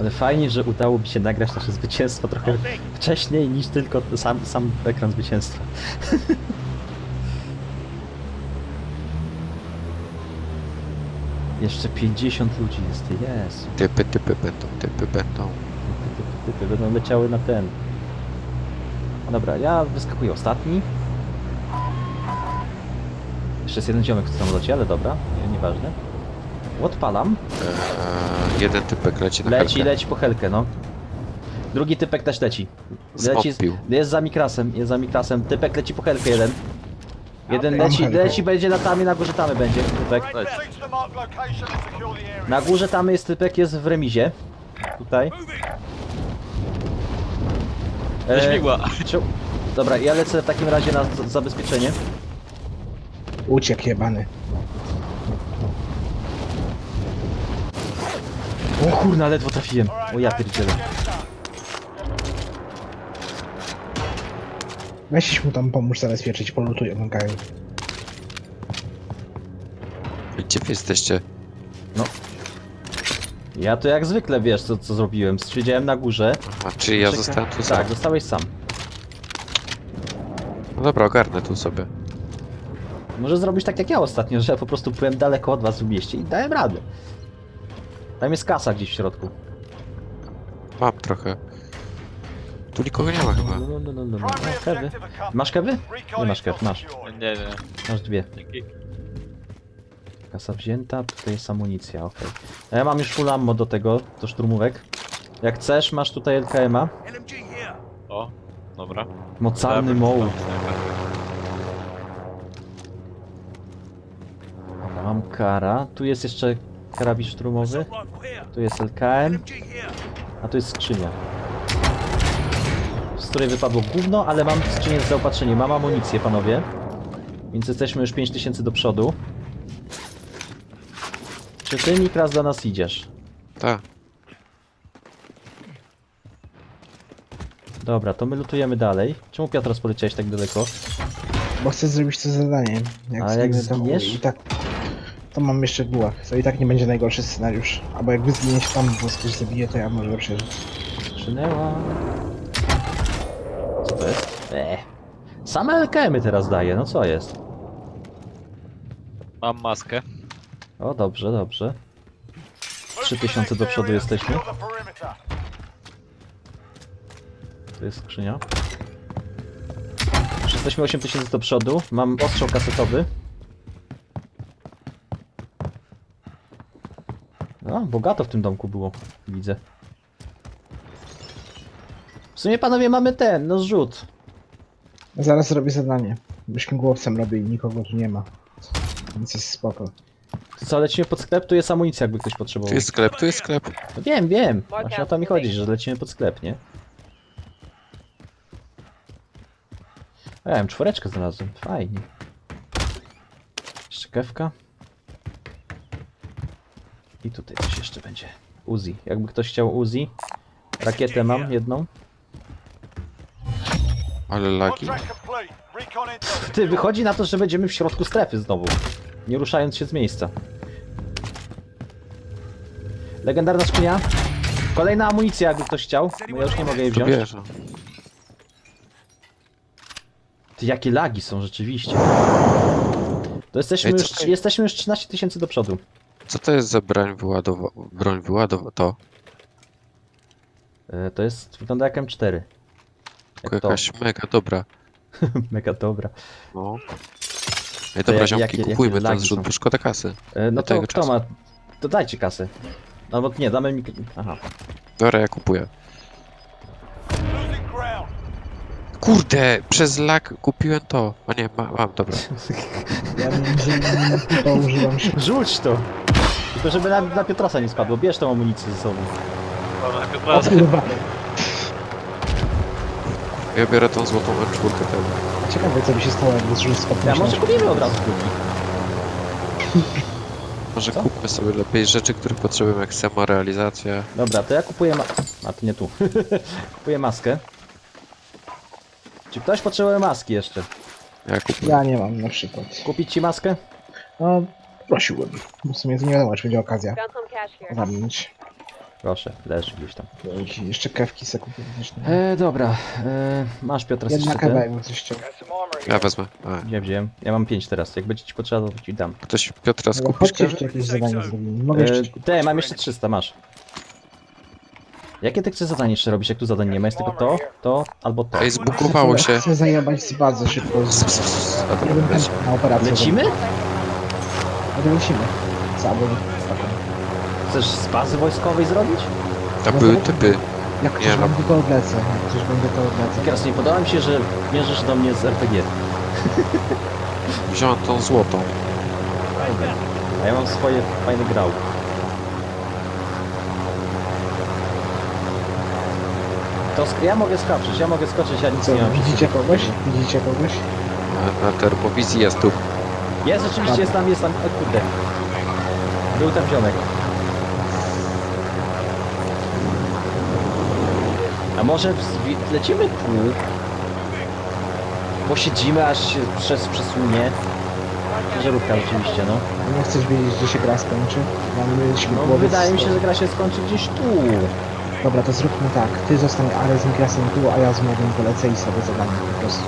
Ale fajnie, że udało mi się nagrać nasze zwycięstwo trochę wcześniej niż tylko sam, sam ekran zwycięstwa. Jeszcze 50 ludzi jest, jest. Typy, typy będą, typy będą. Typy, typy będą leciały na ten. No Dobra, ja wyskakuję ostatni. Jeszcze jest jeden ziomek w samolocie, ale dobra, nie, nieważne. Odpalam. Eee, jeden typek leci na Leci, helkę. leci po helkę, no. Drugi typek też leci. Leci, z- Zmopił. jest za mikrasem, jest za mikrasem. Typek leci po helkę jeden. Jeden Mam leci, helkę. leci, będzie na tamy, na górze tamy będzie, typek. Proceed to the marked location and secure the area. Na górze tamy jest typek, jest w remizie. Tutaj. E. Ciu- Dobra, ja lecę w takim razie na z- zabezpieczenie. Uciekł jebany. O kurna, ledwo trafiłem. O ja pierdzielę. Weź mu tam pomóż zabezpieczyć, polutują ten kraj. Gdzie wy jesteście? Ja to jak zwykle wiesz co, co zrobiłem. Siedziałem na górze. Aha, czyli ja Czeka- zostałem tu sam. Tak, zostałeś sam. No dobra, ogarnę tu sobie. Może zrobić tak jak ja ostatnio, że ja po prostu byłem daleko od was w mieście i dałem radę. Tam jest kasa gdzieś w środku. Mam trochę. Tu nikogo nie ma chyba. No, no, no, no, no. O, kewy. Masz kewy? Nie masz kew, masz. Nie, nie. Masz dwie. Dzięki. Kasa wzięta, tutaj jest amunicja, okej. A ja mam już full ammo do tego, do szturmówek. Jak chcesz, masz tutaj LKM-a. O, dobra. Mocarny moł. Dobra, mam kara. Tu jest jeszcze karabin szturmowy. Tu jest LKM. A tu jest skrzynia. Z której wypadło gówno, ale mam skrzynię z zaopatrzeniem. Mam amunicję, panowie. Więc jesteśmy już 5000 do przodu. Czy ty, Niklas, do nas idziesz? Tak. Dobra, to my lutujemy dalej. Czemu Piotr poleciałeś tak daleko? Bo chcę zrobić to zadanie. Jak A jak zginiesz? I tak... To mam jeszcze bułach. To i tak nie będzie najgorszy scenariusz. Albo jak wy zginiecie tam, bo ktoś zabije, to ja może przeżyć. Skrzynęła. Co to jest? Eee. Same LKM-y teraz daje, no co jest? Mam maskę. O, dobrze, dobrze. Move 3000 to do przodu jesteśmy. Tu jest skrzynia. Już Jesteśmy 8000 do przodu. Mam ostrzał kasetowy. Bogato w tym domku było, widzę. W sumie panowie mamy ten, no zrzut. Zaraz zrobię zadanie. Byśmy głowcem robili, nikogo tu nie ma. Więc jest spoko. To co, lecimy pod sklep? Tu jest amunicja, jakby ktoś potrzebował. Tu jest sklep, tu jest sklep. No wiem, wiem. Właśnie o to mi chodzi, że lecimy pod sklep, nie? A ja wiem, czwóreczkę znalazłem. Fajnie. Jeszcze kewka. I tutaj coś jeszcze będzie. Uzi. Jakby ktoś chciał Uzi. Rakietę mam jedną. Ale lagi. Ty, wychodzi na to, że będziemy w środku strefy znowu. Nie ruszając się z miejsca. Legendarna skrzynia. Kolejna amunicja, jakby ktoś chciał. Bo ja już nie mogę jej To wziąć. bierze. Ty, jakie lagi są rzeczywiście. To jesteśmy Ej, co już, ty- jesteśmy już 13 tysięcy do przodu. Co to jest za broń wyładowa... broń wyładowa... to? E, To jest, wygląda jak M4. Tylko Jak to? jakaś mega dobra. Mega dobra. No. Ej, dobra, jak- ziomki, jakie- jakie kupujmy ten lagi zrzut, są? bo szkoda kasy. E, No Do to tego kto czasu. ma? To dajcie kasę. No bo nie, damy mi... Aha. Dobra, ja kupuję. Losing ground. Kurde, przez lag kupiłem to. A nie, ma, mam, dobra. Ja między innymi to używam się. Rzuć to! Tylko żeby na, na Piotrasa nie spadło. Bierz tą amunicję ze sobą. Dobra, O Piotra, kurwa. Ja biorę tą złotą M4 temu. Ciekawe co by się stało, jakby zrzuć spadł Ja może kupimy od razu drugi. Może Co? kupmy sobie lepiej rzeczy, których potrzebujemy, jak samorealizacja. Dobra, to ja kupuję ma... A, to nie tu. kupuję maskę. Czy ktoś potrzebuje maski jeszcze? Ja kupuję. Ja nie mam na przykład. Kupić ci maskę? No, prosiłbym. W sumie to nie wiadomo, czy będzie okazja cash here. ogarnąć. Proszę, leży gdzieś tam. Dzięki. Jeszcze kawki se kupię też. nie? E, dobra, e, masz Piotr Jedna jeszcze kawa, jakby coś chciał. Ja wezmę. A, Nie wziąłem. Ja mam pięć teraz. Jak będzie ci potrzeba, to ci dam. ktoś Piotra No, skupisz chodźcie kawę? jeszcze jakieś zadanie zrobimy. Mogę E, jeszcze... te, mam jeszcze 300, masz. Jakie ty chcesz zadanie jeszcze robić, jak tu zadań nie ma? Jest tylko to, to, albo to. Ej, zbugowało się. Chcę zajebać z bazy szybko. Z... Leci. chętny na operację. Lecimy? No lecimy. Co, albo... Chcesz z bazy wojskowej zrobić? Tam były typy. Jak Nie, coś no. będzie to odlecę. Jak coś będzie to odlecę. Teraz nie podoba mi się, że mierzysz do mnie z RPG. Wziąłem tą złotą. A ja mam swoje fajne grał. To sk- ja mogę skoczyć, ja mogę skoczyć, ja nic Co, nie mam. widzicie kogoś? Widzicie kogoś? Na, na termowizji jest tu. Jest, rzeczywiście jest tam, jest tam, o kurde. Był tam ziomek. A może lecimy tu? Posiedzimy aż się przez przesunie. Żarówka rzeczywiście, no. Nie chcesz wiedzieć, gdzie się gra skończy? Mamy No wydaje mi się, że gra się skończy gdzieś tu. Dobra, to zróbmy tak. Ty zostań ale z Mikrasem tu, a ja z młodym polecę i sobie zadanie po prostu.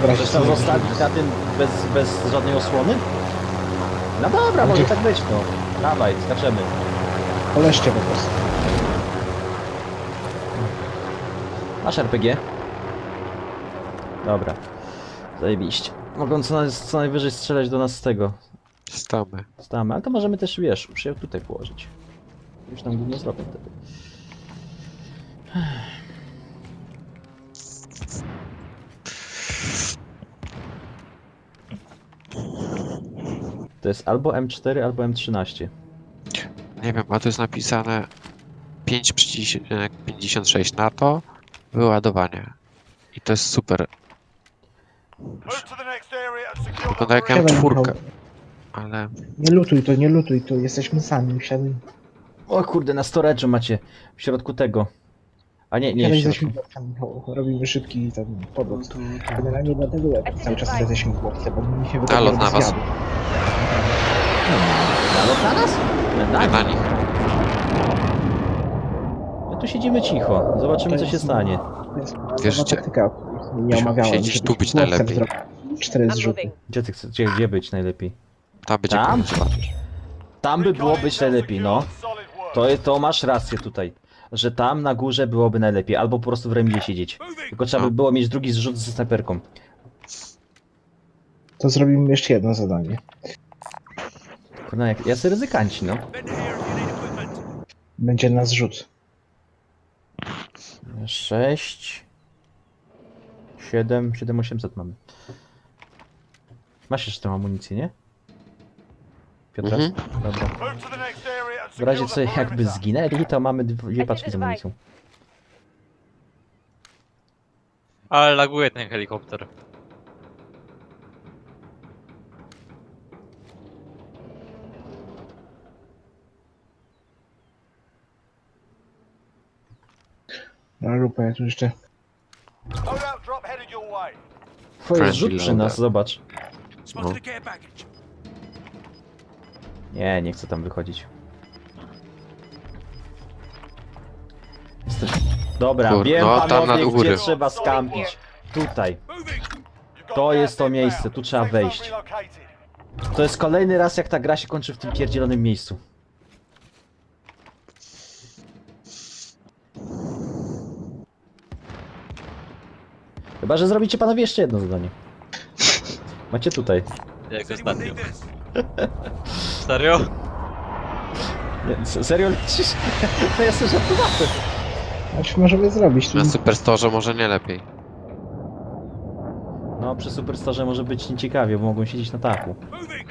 W razie Chcesz tam zostawić na tym bez, bez żadnej osłony? No dobra, może Gdzie- tak być, no. Dawaj, skaczemy. Poleszcie po prostu. Masz RPG? Dobra. Zajebiście. Mogą co, na- co najwyżej strzelać do nas z tego. Stamy. Stamy, ale to możemy też, wiesz, się tutaj położyć. Już tam gówno zrobię wtedy. To jest albo M4, albo M13. Nie wiem, a tu jest napisane 5,56 NATO wyładowanie. I to jest super. To Wygląda jak Siadaj, M4, Michał. ale Nie lutuj to, nie lutuj to, jesteśmy sami, siadaj. O kurde, na storage'u macie. W środku tego. A nie, nie, Siadaj ze Michał. robimy szybki ten podlot. Generalnie dlatego ja cały czas idę ze śmigłowcem, bo mi się wydaje, Nalot że na was. Nalot na nas? Na nie na nich. My tu siedzimy cicho. Zobaczymy, co się stanie. Wierzycie? taktyka, której nie Musimy omawiałem. siedzieć tu być najlepiej. Cztery zrzuty. Gdzie ty chcesz, gdzie, gdzie być najlepiej? Tam będzie Tam? by było być najlepiej, no. To, jest- to masz rację tutaj. Że tam na górze byłoby najlepiej, albo po prostu w remizie siedzieć. Tylko trzeba by było mieć drugi zrzut ze snajperką. To zrobimy jeszcze jedno zadanie. Kurna, jak jacy ryzykanci, no. Będzie na zrzut. 6 7 7800 mamy. Masz jeszcze tę amunicję, nie? Piotras? Mhm. Dobra. Move to the next area and W razie co jakby zginęli, to mamy dwie paczki z amunicją. Ale laguje ten helikopter. No lupę, ja tu jeszcze... Friendly rzut przy nas, zobacz. No. Nie, nie chcę tam wychodzić. Dobra, Kur- wiem no, tam panowie, na gdzie trzeba skampić. Tutaj. To jest to miejsce, tu trzeba wejść. To jest kolejny raz, jak ta gra się kończy w tym pierdzielonym miejscu. Chyba, że zrobicie panowie jeszcze jedno zadanie. Macie tutaj. Jak ostatnio. Serio? Nie, s- serio lecisz? No ja żartowałem. Znaczy możemy zrobić. Tu Na Superstore może nie lepiej. No, przy Superstarze może być nieciekawie, bo mogą siedzieć na taku.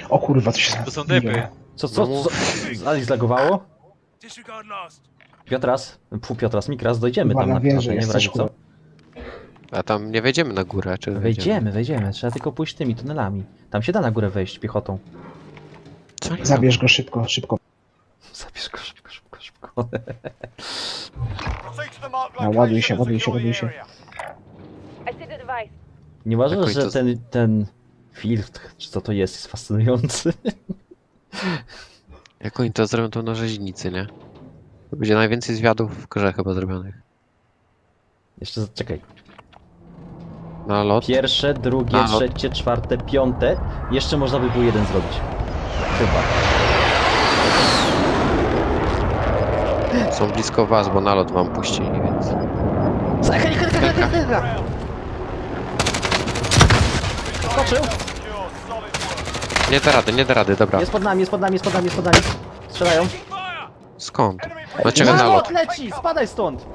O kurwa, to się To są typy. Co, co, co? Ali zlagowało? Piotras, fu Piotras, Mikras, dojdziemy Chyba tam na na wieży nie? W jesteś, razie co? A tam nie wejdziemy na górę, czy Wejdziemy, wejdziemy, trzeba tylko pójść tymi tunelami. Tam się da na górę wejść piechotą. Co Zabierz go szybko, szybko. Zabierz go szybko, szybko, szybko. A, ładuj się, ładuj się, ładuj się. area. I see the device. Nie uważasz, Jakoś że to- ten, ten filtr, czy co to jest, jest fascynujący? Jak oni to zrobią, to na rzeźnicy, nie? To będzie najwięcej zwiadów w grze chyba zrobionych. Jeszcze, za- czekaj. Na lot. Pierwsze, drugie, A, no. trzecie, czwarte, piąte. Jeszcze można by było jeden zrobić. Chyba. Są blisko was, bo na lot wam puścili, więc... Skoczył! Secure. Solid work. Nie da rady, nie da rady, dobra. Jest pod nami, jest pod nami, jest pod nami, jest pod nami. Strzelają. Skąd? Enemy Dlaczego na Na lot? lot leci! Spadaj stąd!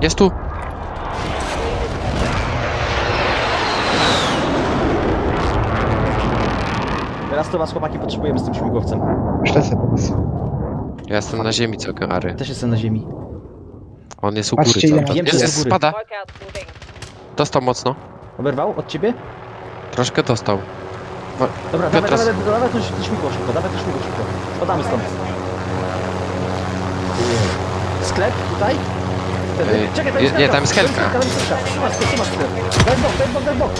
Jest tu! Teraz to was chłopaki potrzebujemy z tym śmigłowcem. Szlecę po was. Ja jestem na ziemi całkiem, Ary. Też jestem na ziemi. On jest u góry Patrzcie, cały ja- czas. Wiem, że Jest, jest jest, u góry. spada. Moving. Dostał mocno. Oberwał od ciebie? Troszkę dostał. Dobra, dawaj, Piotras. dawaj, dawaj to śmigło szybko, dawaj to śmigło szybko. Spadamy stąd. Sklep tutaj? Ej, Czekaj, tam nie- jest nie, tam jest helka. Tam jest helka, trzymasz sklep, trzymasz sklep. Daj w bok, daj w bok, daj w bok.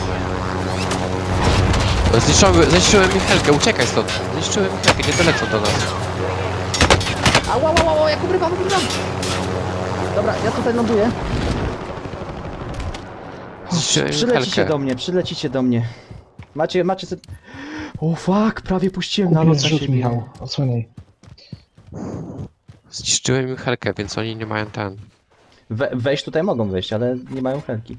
Zniszczyłem, zniszczyłem mi helkę, uciekaj stąd. Zniszczyłem mi helkę, nie dolecą do nas. Ała, ała, ała, jak ubrywam, ubrywam. Dobra, ja tutaj ląduję. Mi Przylecicie helkę. do mnie, przylecicie do mnie. Macie, macie... se- O fuck, prawie puściłem na lot na zrzut, siebie. Michał. Odsłaniaj. Zniszczyłem im helkę, więc oni nie mają ten. We, wejść tutaj mogą wejść, ale nie mają helki.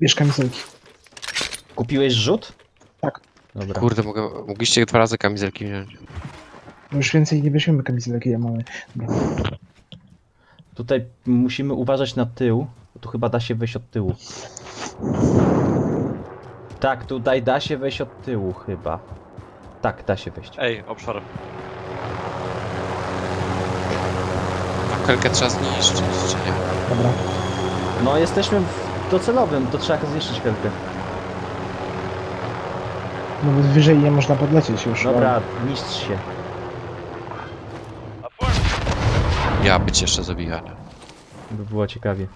Bierz kamizelki. Kupiłeś rzut? Tak. Dobra. Kurde, mogę, mogliście dwa razy kamizelki wziąć. No już więcej nie weźmiemy kamizelek, ile mamy. Tutaj musimy uważać na tył, bo tu chyba da się wejść od tyłu. Tak, tutaj da się wejść od tyłu chyba. Tak, da się wejść. Ej, obszar. A helkę trzeba zniszczyć, czy nie? Dobra. No jesteśmy w docelowym, to trzeba zniszczyć helkę. No bo wyżej nie można podlecieć już. Dobra, niszcz się. Affirmative. Ja być jeszcze zabijany. By było ciekawie.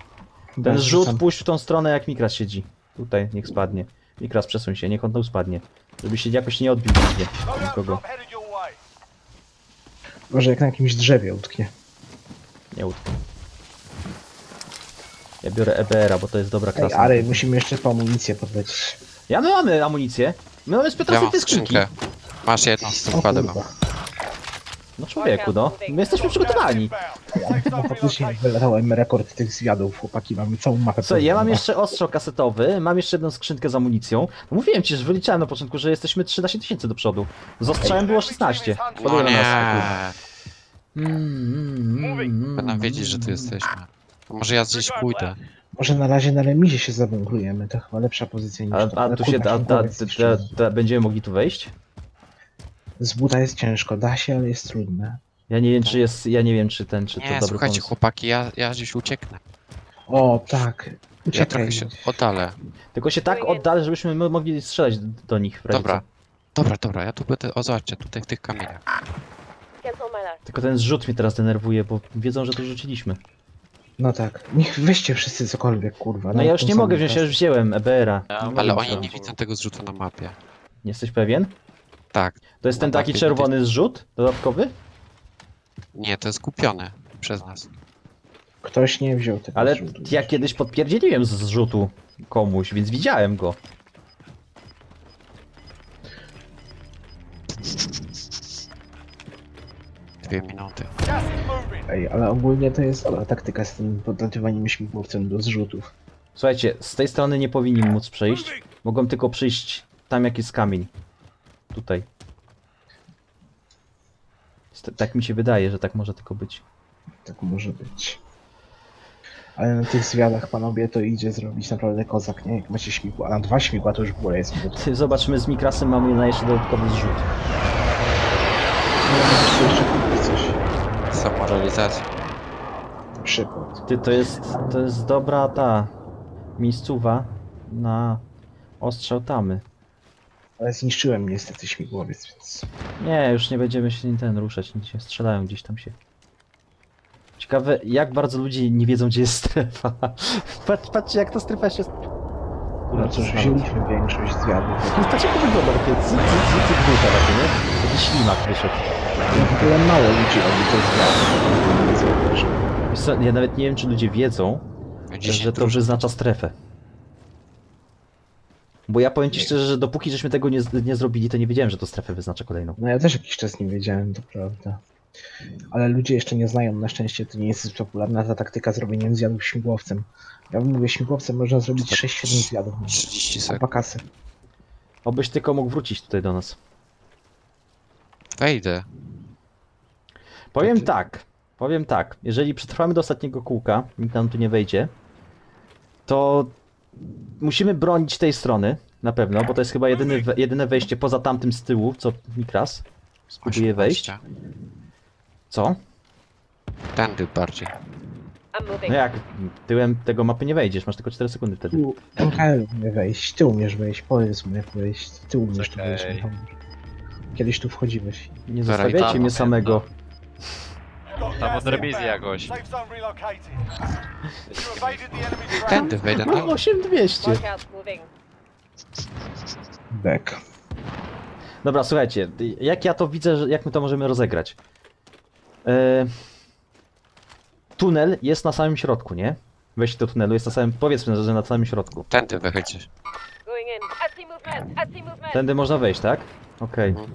Dobra, Ten rzut puść w tą stronę jak Mikras siedzi. Tutaj, niech spadnie. Mikras przesuń się, niech on tam spadnie. Żeby się jakoś nie odbił nigdzie. Nikogo. Może jak na jakimś drzewie utknie. Nie utknę. Ja biorę EBR-a, bo to jest dobra Ej, klasa. Ary, musimy jeszcze po amunicję podlecieć. Ja my mamy amunicję. My mamy z Ja mam te skrzynki. skrzynkę. Masz jedną z tym O kładę kurwa. No człowieku, no. My jesteśmy przygotowani. No faktycznie wylatałem rekord tych zwiadów, chłopaki, mamy całą mapę. Co, ja mam jeszcze ostrzał kasetowy, mam jeszcze jedną skrzynkę z amunicją. No mówiłem ci, że wyliczałem na początku, że jesteśmy 13 tysięcy do przodu. Z ostrzałem było 16. No Podobno nas, nie. Mm, mm, mm, mm, Będę wiedzieć, że tu jesteśmy. To może ja gdzieś pójdę. Może na razie na remizie się zabunkrujemy, to chyba lepsza pozycja niż A, to. a Ale tu się, kurwa, a, a, śmigłowiec a, jeszcze. a, a, będziemy mogli tu wejść? Z buta jest ciężko, da się, ale jest trudne. Ja nie wiem, czy jest, ja nie wiem, czy ten, czy to Nie, dobry słuchajcie, pomysł. chłopaki, ja, ja gdzieś ucieknę. O, tak. Ja Uciekaj. trochę się oddalę. Tylko się tak oddal, żebyśmy my mogli strzelać do nich w razie Dobra. co. Dobra, dobra, ja tu będę, o zobaczcie, tutaj w tych kamieniach. Cancel my last. Tylko ten zrzut mnie teraz denerwuje, bo wiedzą, że to rzuciliśmy. No tak. Niech weźcie wszyscy cokolwiek, kurwa. No ja już nie mogę wziąć, ja już wziąłem EBR-a. Ja mam- Ale oni nie widzą tego zrzutu na mapie. Nie jesteś pewien? Tak. To jest ten Na taki mapie czerwony zrzut dodatkowy? Nie, to jest kupione przez nas. Ktoś nie wziął tego Ale zrzutu. ja kiedyś podpierdzieliłem z zrzutu komuś, więc widziałem go. Dwie minuty. Ej, ale ogólnie to jest dobra taktyka z tym podlatywaniem śmigłowcem do zrzutów. Słuchajcie, z tej strony nie powinni móc przejść. Mogą tylko przyjść tam, jak jest kamień. Tutaj. St- Tak mi się wydaje, że tak może tylko być. Tak może być. Ale na tych zwiadach, panowie, to idzie zrobić naprawdę kozak, nie? Jak macie śmigła, a na dwa śmigła to już w ogóle jest. Ty, zobaczmy, z Mikrasem mamy na jeszcze dodatkowy zrzut. Jeszcze kupić coś. Samorealizacja. Na przykład. Ty, to jest, to jest dobra ta miejscowa na ostrzał tamy. Ale zniszczyłem niestety śmigłowiec, więc... Nie, już nie będziemy się ten ruszać, nic się strzelają gdzieś tam się. Ciekawe, jak bardzo ludzie nie wiedzą, gdzie jest strefa. Patrz, patrzcie, jak ta strefa się... No cóż, wzięliśmy większość zwiadów. No patrz jak to wygląda, takie cyk, cyk, cyk, cyk, takie, nie? Taki ślimak wyszedł. Tyle mało ludzi robi te zwiady. Wiesz co, Ja nawet nie wiem, czy ludzie wiedzą, że to wyznacza strefę. Bo ja powiem ci szczerze, że dopóki żeśmy tego nie, z- nie zrobili, to nie wiedziałem, że to strefę wyznacza kolejną. No ja też jakiś czas nie wiedziałem, to prawda. Ale ludzie jeszcze nie znają, na szczęście to nie jest popularna ta taktyka zrobienia zwiadów śmigłowcem. Ja bym mówię, śmigłowcem można zrobić 6-7 zwiadów. 30 Kupa sekund. kasy. Obyś tylko mógł wrócić tutaj do nas. Wejdę. Powiem ty- tak, powiem tak, jeżeli przetrwamy do ostatniego kółka, nikt nam tu nie wejdzie, to musimy bronić tej strony, na pewno, bo to jest chyba jedyny, we- jedyne wejście poza tamtym z tyłu, co Mikras spróbuje wejść. 18. Co? Tędy bardziej. I'm moving. No jak, tyłem tego mapy nie wejdziesz, masz tylko 4 sekundy wtedy. Tu umie wejść, ty umiesz wejść, powiedz mu jak wejść, ty umiesz tu Czekaj. wejść. Michał. Kiedyś tu wchodziłeś. Nie Dobra, zostawiajcie tam, mnie no. samego. Tam gas od rewizji inbound. jakoś. Tędy wejdę No na 8200. Mark out. Moving. Back. Dobra, słuchajcie, jak ja to widzę, że jak my to możemy rozegrać? E... Tunel jest na samym środku, nie? Wejście do tunelu jest na samym, powiedzmy, że na samym środku. Tędy wychodźcie. Going in. I see movement. I see movement. Tędy można wejść, tak? Okej. Mhm.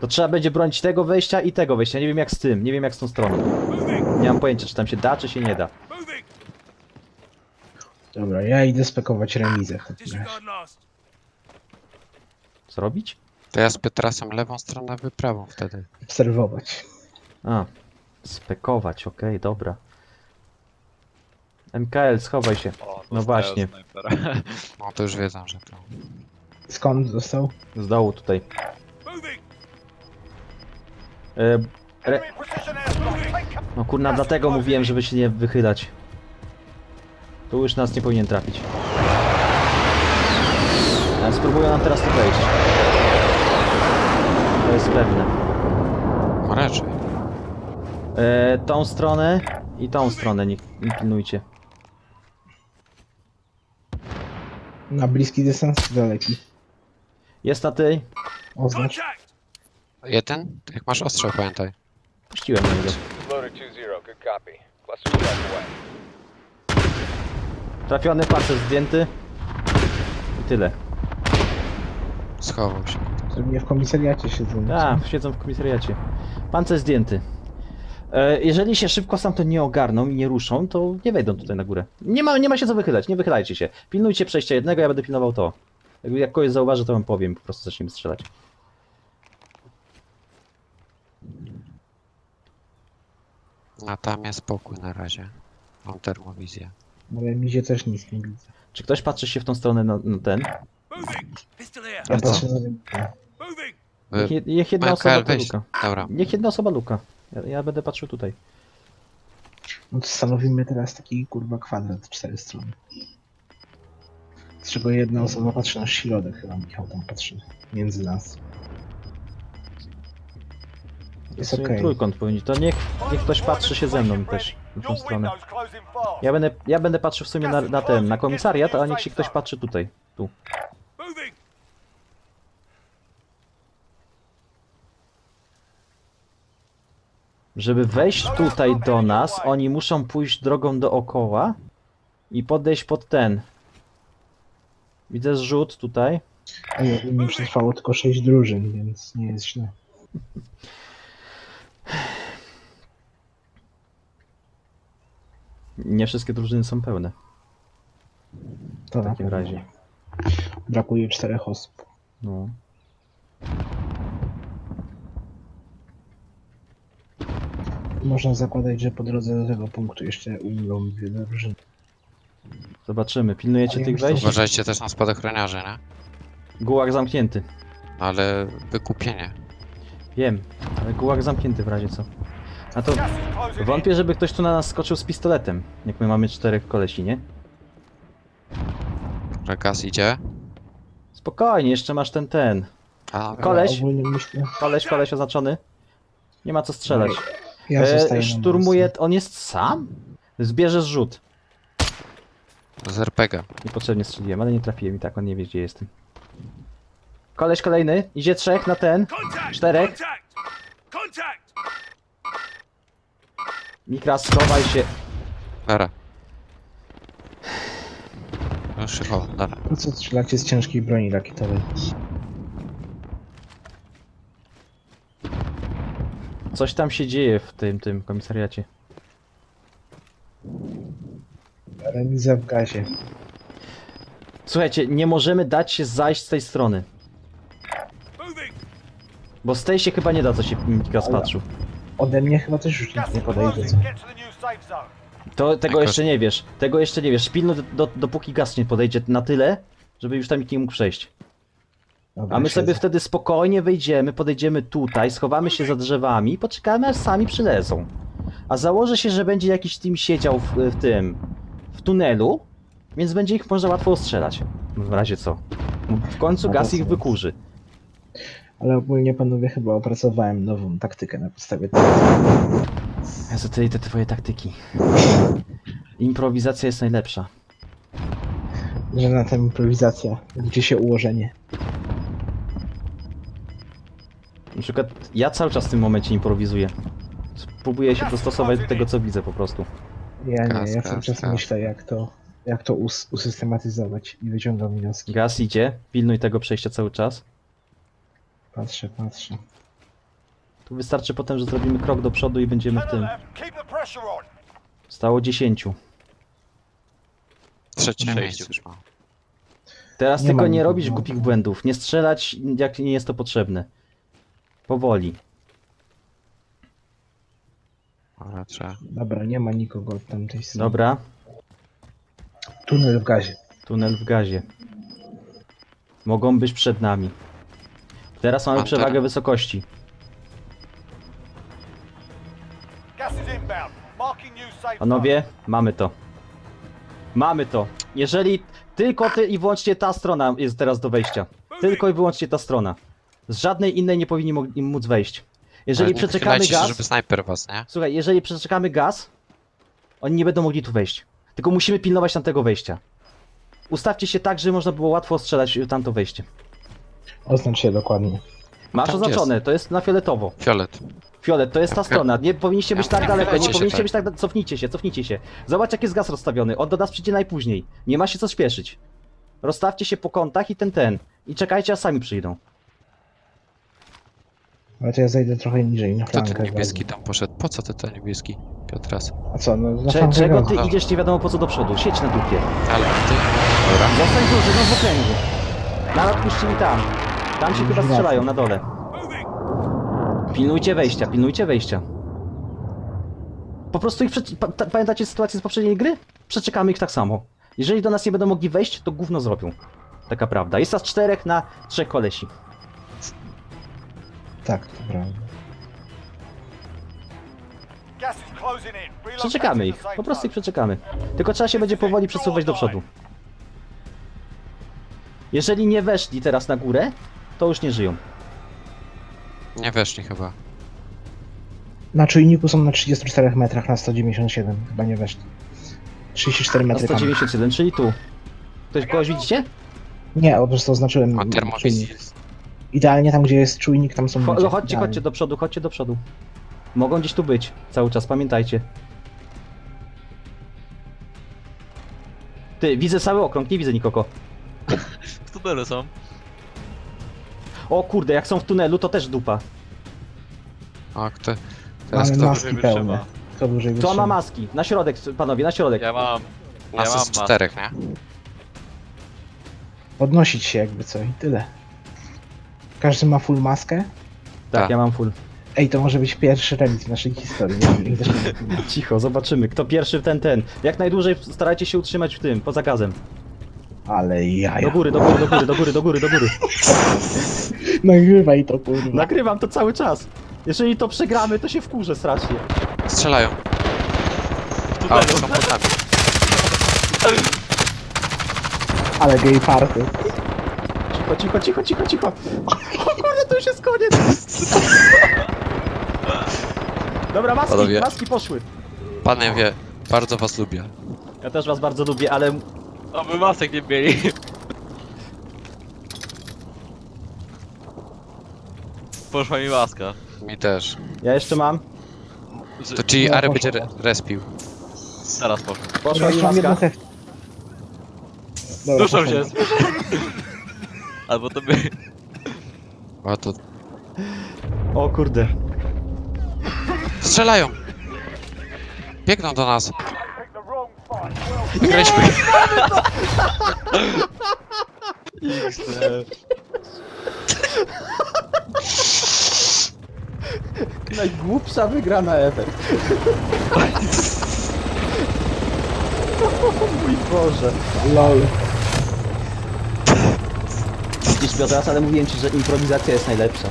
To trzeba będzie bronić tego wejścia i tego wejścia. Nie wiem jak z tym, nie wiem jak z tą stroną. Nie mam pojęcia, czy tam się da, czy się nie da. Dobra, ja idę spekować remizę. w takim razie. Co robić? To ja z Petrasem lewą stronę, wy prawą wtedy. Obserwować. A, spekować, okej, dobra. MKL, schowaj się. O, No dostałem właśnie. snajpera. No to już wiedzą, że to. Skąd został? Z dołu tutaj. E, Re- no kurna, dlatego mówiłem, żeby się nie wychylać. Tu już nas nie powinien trafić. Ale spróbują nam teraz tu wejść. To jest pewne. No raczej. E, tą stronę i tą stronę nie, nie pilnujcie. Na bliski dystans czy daleki? Jest na tej. Oznacz. Jeden? Jak masz ostrzał, pamiętaj. Puściłem na niego. Loader 2-0, good copy. Cluster strike away. Trafiony, pancerz zdjęty. I tyle. Schował się. Pewnie w komisariacie siedzą. A, siedzą w komisariacie. Pancerz zdjęty. E, jeżeli się szybko stamtąd nie ogarną i nie ruszą, to nie wejdą tutaj na górę. Nie ma, nie ma się co wychylać, nie wychylajcie się. Pilnujcie przejścia jednego, ja będę pilnował to. Jak, jak kogoś zauważy, to wam powiem, po prostu zaczniemy strzelać. A tam jest spokój na razie. Mam termowizję. Na remizie też nic nie widzę. Czy ktoś patrzy się w tą stronę na, na ten? Ja A co? patrzę na. Niech, Wy... jed- niech jedna osoba to weź. luka. Dobra. Niech jedna osoba luka. Ja, ja będę patrzył tutaj. No to stanowimy teraz taki kurwa kwadrat, cztery strony. Z czego jedna osoba patrzy na środek, chyba Michał tam patrzy między nas. Jest okej. Trójkąt powinien. To niech, niech ktoś patrzy się ze mną też na tą stronę. Ja będę, ja będę patrzył w sumie na, na ten, na komisariat, a niech się ktoś patrzy tutaj. Tu. Żeby wejść tutaj do nas, oni muszą pójść drogą dookoła i podejść pod ten. Widzę zrzut tutaj. A nie, nie przetrwało tylko sześć drużyn, więc nie jest źle. Nie wszystkie drużyny są pełne. To W na takim pewno. razie. Brakuje czterech osób. No. Można zakładać, że po drodze do tego punktu jeszcze umrą dwie drużyny. Zobaczymy. Pilnujecie Ale tych wejść? Uważajcie też na spadochroniarze, nie? Gułak zamknięty. Ale wykupienie. Wiem, ale gułak zamknięty w razie co. A to wątpię, żeby ktoś tu na nas skoczył z pistoletem. Jak my mamy czterech kolesi, nie? Że gaz idzie. Spokojnie, jeszcze masz ten, ten. A, Koleś, Ogólnie myślę, koleś, koleś oznaczony. Nie ma co strzelać. Ja zostaję E, na szturmuje, miejscu. on jest sam? Zbierze zrzut. Z RPG. Niepotrzebnie strzeliłem, ale nie trafiłem i tak on nie wie gdzie jestem. Koleś kolejny, idzie trzech na ten. Czterech. Mikras, schowaj się. Dobra. Już się chowam, dobra. Po co strzelacie z ciężkiej broni rakietowej? Coś tam się dzieje w tym, tym komisariacie. Remiza w gazie. Słuchajcie, nie możemy dać się zajść z tej strony. Bo z tej się chyba nie da, co się Mikras Ale- patrzył. Ode mnie chyba też już nikt nie podejdzie, co? to tego Jakoś- jeszcze nie wiesz. Tego jeszcze nie wiesz. Pilnuj do, do, dopóki gaz nie podejdzie na tyle, żeby już tam nikt nie mógł przejść. Dobra, A my siedzę. sobie wtedy spokojnie wejdziemy, podejdziemy tutaj, schowamy się za drzewami i poczekamy aż sami przylezą. A założę się, że będzie jakiś team siedział w, w tym, w tunelu, więc będzie ich można łatwo ostrzelać. W razie co. W końcu gaz ich wykurzy. Ale ogólnie panowie chyba opracowałem nową taktykę na podstawie tego. Jezu, ty i te twoje taktyki. Improwizacja jest najlepsza. Że na tym improwizacja, gdzie się ułożenie. Na przykład ja cały czas w tym momencie improwizuję. Próbuję się dostosować do tego, co widzę po prostu. Ja nie, ja cały czas myślę jak to, jak to us usystematyzować i wyciągam wnioski. Gaz idzie, pilnuj tego przejścia cały czas. Patrzę, patrzę. Tu wystarczy potem, że zrobimy krok do przodu i będziemy w tym. left. Keep the pressure on. Stało 10. Trzecie miejsce już mam. Teraz Nie tylko ma nie nikogo. robić głupich błędów. Nie strzelać, jak nie jest to potrzebne. Powoli. Dobra, trzeba. Dobra, nie ma nikogo od tamtej strony. Dobra. Tunel w gazie. Tunel w gazie. Mogą być przed nami. Teraz mamy przewagę wysokości. Gas is inbound. Marking new safe zone. Panowie, mamy to. Mamy to. Jeżeli tylko ty i wyłącznie ta strona jest teraz do wejścia. Tylko i wyłącznie ta strona. Z żadnej innej nie powinni mogli móc wejść. Jeżeli Ale nie przeczekamy wychylajcie się, gaz, żeby snajper was, nie? słuchaj, jeżeli przeczekamy gaz, oni nie będą mogli tu wejść. Tylko musimy pilnować tamtego wejścia. Ustawcie się tak, żeby można było łatwo strzelać w tamto wejście. Oznacz się dokładnie. Masz Tam oznaczone, to jest na fioletowo. Fiolet. Fiolet, to jest ta strona. Nie powinniście być Ja- tak daleko, nie się powinniście tak. być tak. da- Cofnijcie się, cofnijcie się. Zobacz, jak jest gaz rozstawiony. On do nas przyjdzie najpóźniej. Nie ma się co spieszyć. Rozstawcie się po kątach i ten, ten. I czekajcie, a sami przyjdą. Ale to ja zejdę trochę niżej na Kto ten niebieski tam poszedł? Po co ty ten niebieski? Piotras. A co, no na Cze flankę czego ty idziesz nie wiadomo po co do przodu? Siedź na dupie. Ale ty... Dobra. Zostań tu, żywą w okręgu. Nawet puścili tam. Tam się chyba strzelają, na dole. Pilnujcie wejścia, pilnujcie wejścia. Po prostu ich prze... pa ta- Pamiętacie sytuację z poprzedniej gry? Przeczekamy ich tak samo. Jeżeli do nas nie będą mogli wejść, to gówno zrobią. Taka prawda. Jest nas czterech na trzech kolesi. Tak, to prawda. Przeczekamy ich. Po prostu ich przeczekamy. Tylko trzeba się będzie powoli przesuwać do przodu. Jeżeli nie weszli teraz na górę, to już nie żyją. Nie weszli chyba. Na czujniku są na 34 metrach na 197. Chyba nie weszli. 34 Na metry tam. 191, czyli tu. Ktoś kogoś widzicie? Nie, po prostu oznaczyłem termowizję. Idealnie tam, gdzie jest czujnik, tam są Cho ludzie. no chodźcie, Idealnie. chodźcie do przodu, chodźcie do przodu. Mogą gdzieś tu być, cały czas, pamiętajcie. Ty, widzę cały okrąg, nie widzę nikogo. W tunelu są. O kurde, jak są w tunelu, to też dupa. O, kto... Teraz Mamy kto... maski pełne. Kto dłużej Kto ma wytrzyma. maski? Na środek, panowie, na środek. Ja mam. Ja Nas mam jest czterech, nie? Podnosić się jakby co i tyle. Każdy ma full maskę? Tak, tak. ja mam full. Ej, to może być pierwszy remis w naszej historii. Nie wiem. Cicho, zobaczymy. Kto pierwszy, ten, ten. Jak najdłużej starajcie się utrzymać w tym, poza gazem. Ale Do jaja. góry, do góry, do góry, do góry, do góry, do góry. Nagrywaj to kurwa. Nagrywam to cały czas. Jeżeli to przegramy, to się wkurzę strasznie. Strzelają. A, są pod nami. Ale gay party. Cicho, cicho, cicho, cicho, cicho. O kurde, to już jest koniec. Dobra, maski, Panowie. maski poszły. Panie wie, bardzo was lubię. Ja też was bardzo lubię, ale Aby masek nie mieli. Poszła mi maska. Mi też. Ja jeszcze mam. To No, Ary będzie re respił. Teraz poszła. Poszła mi mam maska. Dobra, Duszą poszło. się. Albo to by... A to... O kurde. Strzelają! Biegną do nas. Kreśmy. Najgłupsza wygrana ever. o mój Boże. Lol. Widzisz Piotras, ale mówiłem ci, że improwizacja jest najlepsza.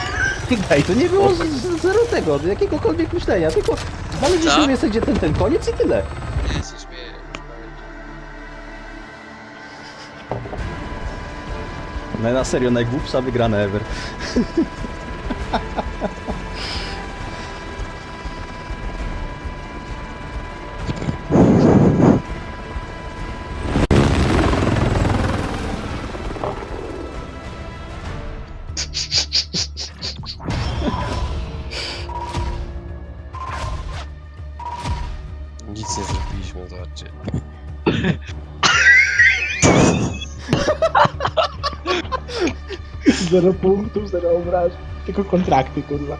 Ej, to nie było z, z, zero tego, jakiegokolwiek myślenia, tylko znaleźliśmy Co? miejsce, gdzie ten, ten koniec i tyle. Nie się śmieję. No na serio, najgłupsza wygrana ever. punktów, zero obrażeń. Tylko kontrakty, kurwa.